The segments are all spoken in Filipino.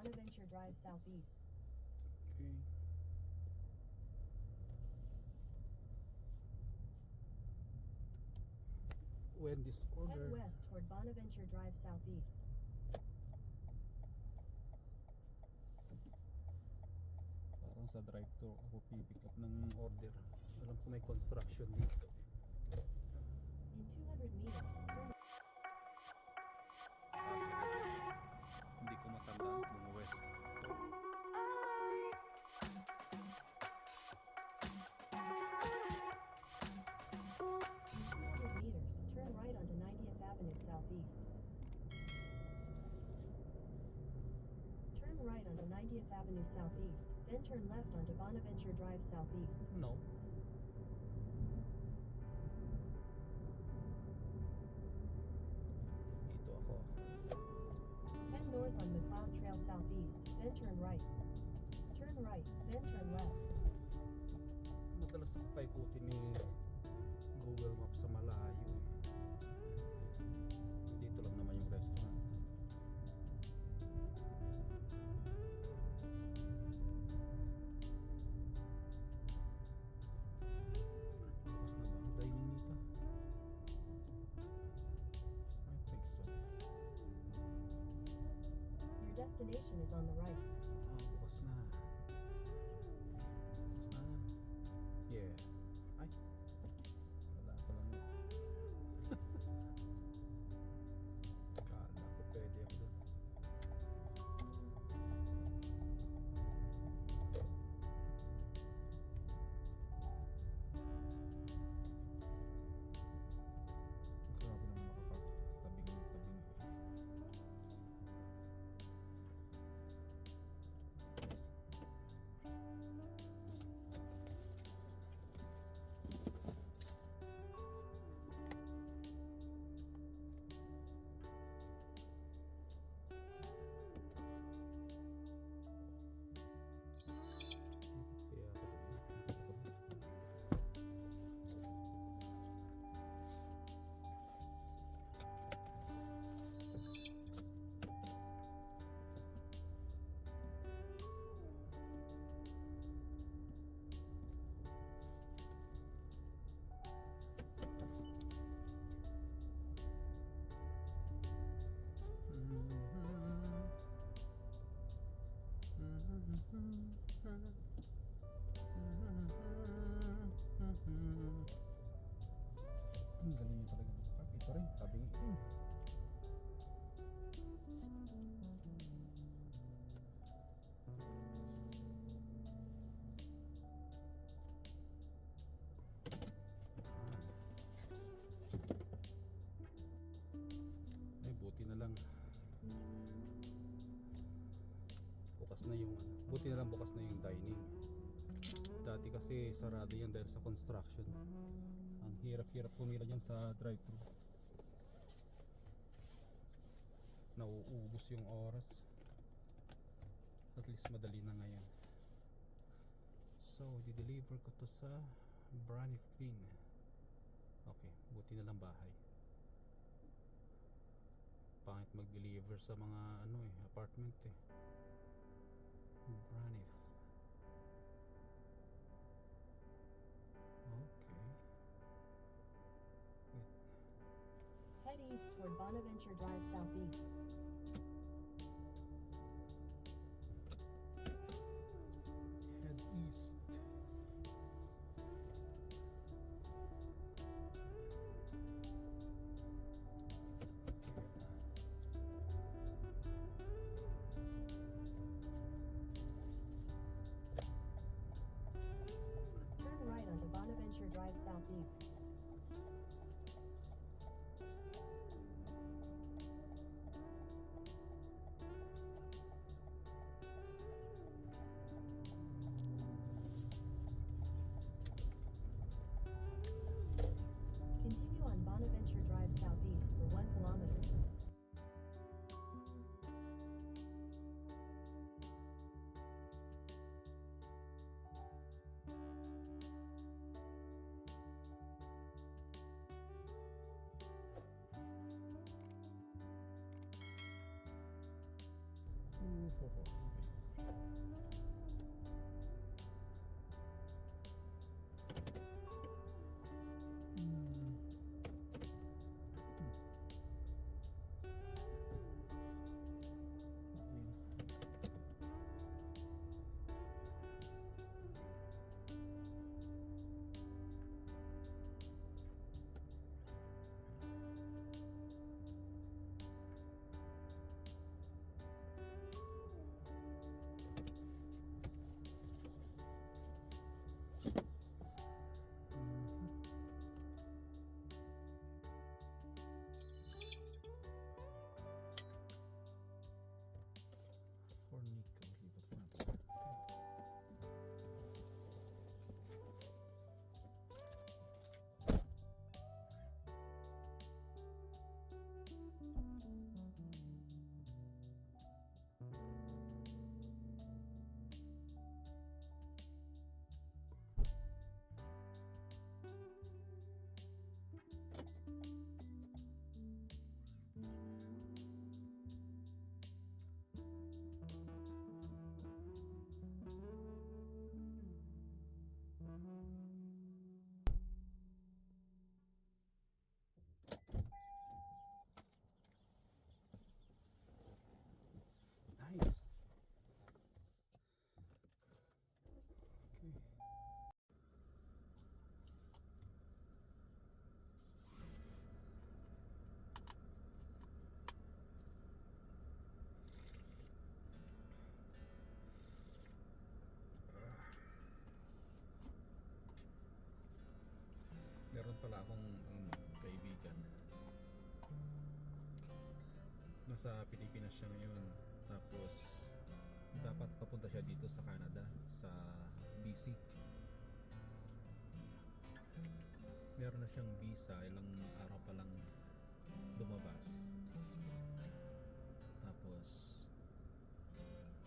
Bonaventure Drive Southeast. Okay. When this order. Head west toward Bonaventure Drive Southeast. parang sa drive-thru ako pipick up ng order. Alam ko may construction dito. In 200 meters, right onto 90th Avenue Southeast, then turn left onto Bonaventure Drive Southeast. No. Dito ako. Head north on McLeod Trail Southeast, then turn right. Turn right, then turn left. Madalas paikutin ni Google Maps sa malayo. Eh. Destination is on the right. Ang galing niya talaga. Ito rin, tabing ito. Na yung ano. Buti na lang bukas na yung dining. Dati kasi sarado yan dahil sa construction. Ang hirap-hirap pumila dyan sa drive-thru. Nauubos yung oras. At least madali na ngayon. So, di-deliver ko to sa Brani Finn. Okay, buti na lang bahay. Pangit mag-deliver sa mga ano eh, apartment eh. East toward Bonaventure Drive Southeast. Head east. Turn right onto Bonaventure Drive Southeast. ほうほう akong um, kaibigan. Nasa Pilipinas siya ngayon. Tapos dapat papunta siya dito sa Canada sa BC meron na siyang visa ilang araw pa lang lumabas. Tapos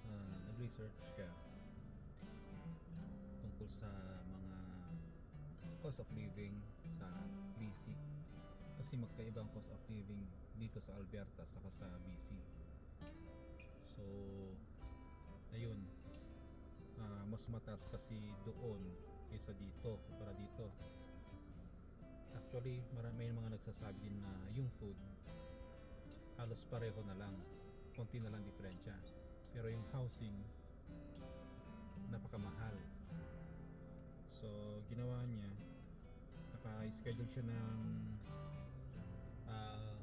ah, nag-research siya tungkol sa cost of living sa BC kasi magkaibang cost of living dito sa Alberta saka sa BC so ayun. Ah, mas mataas kasi doon kaysa dito para dito. Actually marami mga nagsasabi din na yung food halos pareho na lang. Konti na lang diferensya. Pero yung housing napakamahal. So ginawa niya naka-schedule siya ng ah,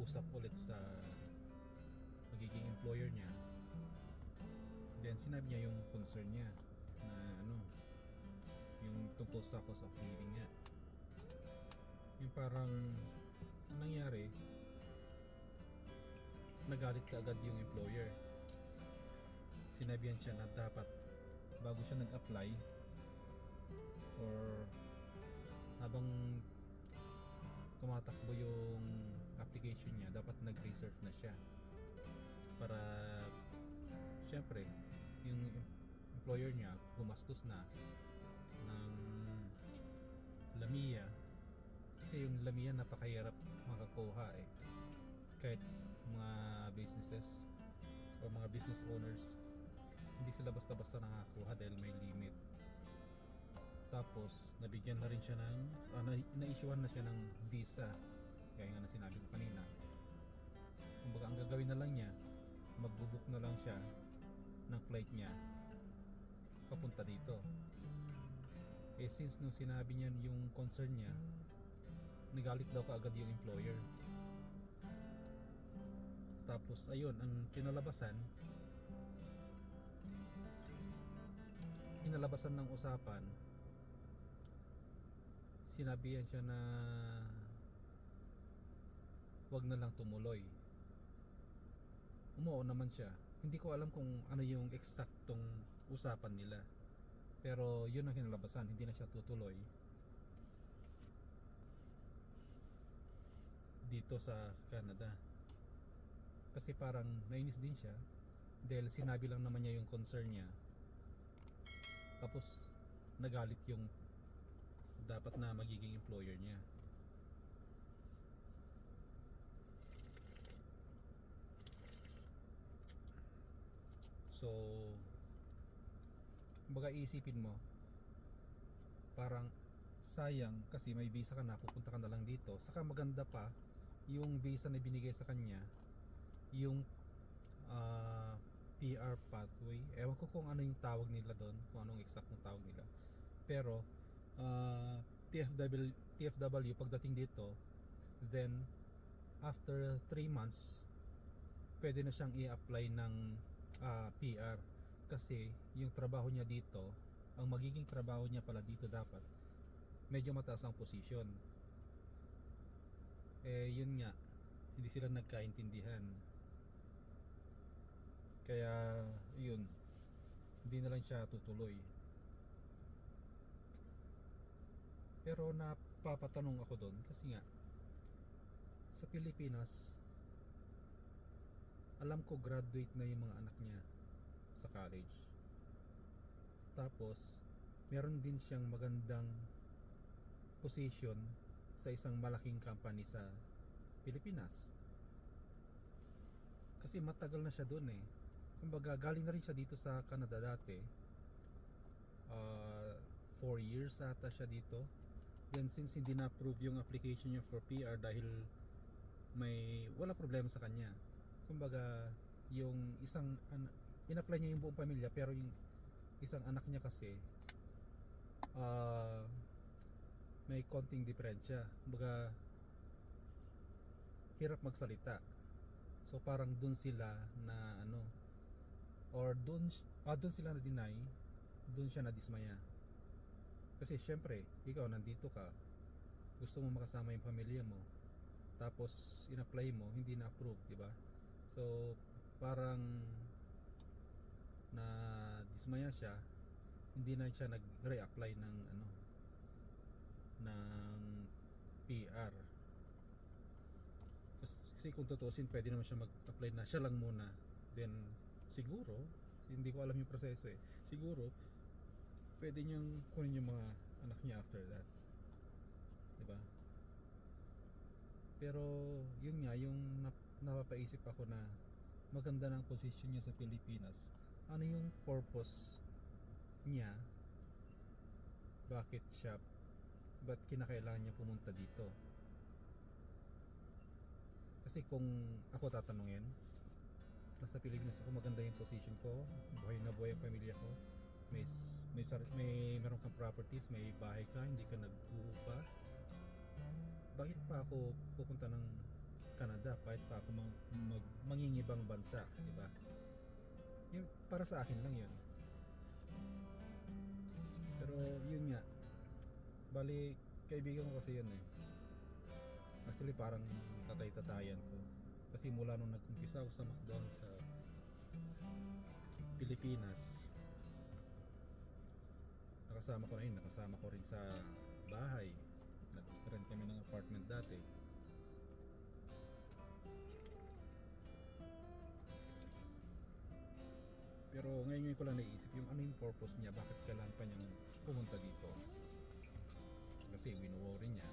usap ulit sa magiging employer niya. Then sinabi niya yung concern niya na ano yung tungkol sa cost of living niya. Yung parang ang nangyari nagalit ka agad yung employer. Sinabihan siya na dapat bago siya nag-apply or habang tumatakbo yung application niya dapat nag-research na siya. Para syempre yung employer niya gumastos na ng lamia kasi yung lamia napakahirap makakuha eh. Kahit mga businesses o mga business owners hindi sila basta-basta nakakuha dahil may limit tapos nabigyan na rin siya ng uh, na, na-issuean na siya ng visa. Gaya nga na sinabi ko kanina. Kumbaga ang gagawin na lang niya magbubook na lang siya ng flight niya papunta dito. Eh since nung sinabi niya yung concern niya nagalit daw kaagad yung employer. Tapos ayun ang kinalabasan kinalabasan ng usapan sinabihan siya na wag na lang tumuloy. Umuo naman siya. Hindi ko alam kung ano yung eksaktong usapan nila. Pero yun ang kinalabasan hindi na siya tutuloy. Dito sa Canada. Kasi parang nainis din siya. Dahil sinabi lang naman niya yung concern niya. Tapos nagalit yung dapat na magiging employer niya So, kumbaga isipin mo, parang sayang kasi may visa ka na, pupunta ka na lang dito. Saka maganda pa, yung visa na binigay sa kanya, yung ah, PR pathway. Ewan ko kung ano yung tawag nila doon, kung anong exact ng tawag nila. Pero, ah, TFW, TFW pagdating dito, then after 3 months, pwede na siyang i-apply ng ah, PR kasi yung trabaho niya dito ang magiging trabaho niya pala dito dapat medyo mataas ang posisyon. Eh yun nga hindi sila nagkaintindihan. Kaya yun hindi na lang siya tutuloy pero napapatanong ako doon kasi nga sa Pilipinas alam ko graduate na yung mga anak niya sa college. Tapos, meron din siyang magandang position sa isang malaking company sa Pilipinas. Kasi matagal na siya doon eh. Kumbaga, galing na rin siya dito sa Canada dati. Uh, four years ata siya dito. Then since hindi na-approve yung application niya for PR dahil may wala problema sa kanya. Kumbaga yung isang an- in-apply niya yung buong pamilya pero yung isang anak niya kasi ah, may konting diferensya. Kumbaga hirap magsalita. So parang dun sila na ano or dun, ah, dun sila na deny dun siya na dismaya kasi syempre ikaw nandito ka gusto mo makasama yung pamilya mo tapos in-apply mo hindi na approve di ba So, parang na dismaya siya, hindi na siya nag-reapply ng ano ng PR. Kasi, kung tutuusin, pwede naman siya mag-apply na siya lang muna. Then siguro, hindi ko alam yung proseso eh. Siguro pwede niyang kunin yung mga anak niya after that. 'Di ba? Pero yun nga yung nap- napapaisip ako na maganda ng position niya sa Pilipinas. Ano yung purpose niya? Bakit siya ba't kinakailangan niya pumunta dito? Kasi kung ako tatanungin, nasa Pilipinas ako maganda yung position ko, buhay na buhay ang pamilya ko, may may may meron kang properties, may bahay ka, hindi ka nag-uupa. Bakit pa ako pupunta ng Canada? Bakit pa ako mang, mag, mangingibang bansa, di ba? Yun, para sa akin lang yun. Pero yun nga, bali kaibigan ko kasi yun eh. Actually parang tatay-tatayan ko. Kasi mula nung nag-umpisa ako sa McDonald's sa Pilipinas, nakasama ko na yun, nakasama ko rin sa bahay. Nag-rent kami ng apartment dati. Pero ngayon ngayon ko lang naisip yung ano yung purpose niya, bakit kailangan pa niyang pumunta dito. Kasi wino-worry niya.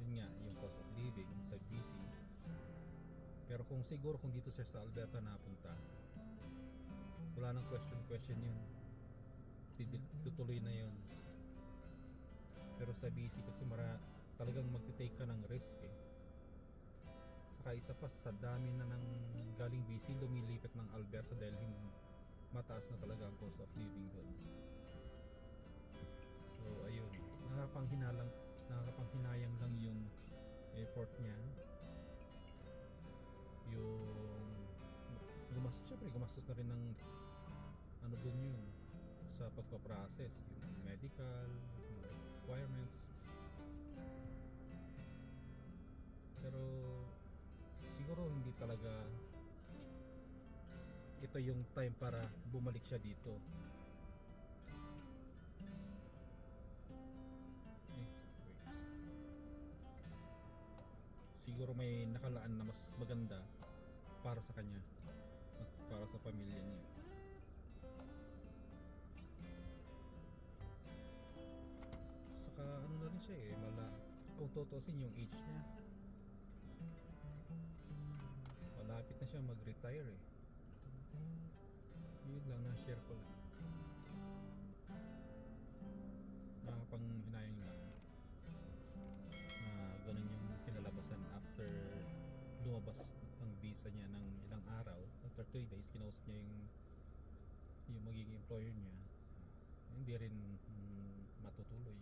Yun nga, yung cost of living sa BC. Pero kung siguro kung dito siya sa Alberta napunta, wala nang question question yun. Tutuloy na yun. Pero sa BC kasi mara talagang magte-take ka ng risk eh. Saka isa pa sa dami na ng galing BC lumilipat ng Alberta dahil mataas na talaga ang cost of living doon. So ayun, nakakapanghinayang nakakapanghinayang lang yung effort niya. Yung gumastos, syempre gumastos na rin ng ano dun yun sa pagpa-process, yung medical, yung requirements. Pero siguro hindi talaga ito yung time para bumalik siya dito. Eh. Siguro may nakalaan na mas maganda para sa kanya at para sa pamilya niya. Saka ano na rin siya eh, mala kung tutusin yung age niya. Malapit na siya mag-retire eh. Yun lang na share ko lang. Nakakapanghinayang lang na ganun yung kinalabasan after lumabas ang visa niya ng ilang araw after 3 days kinausap niya yung yung magiging employer niya hindi rin mm, matutuloy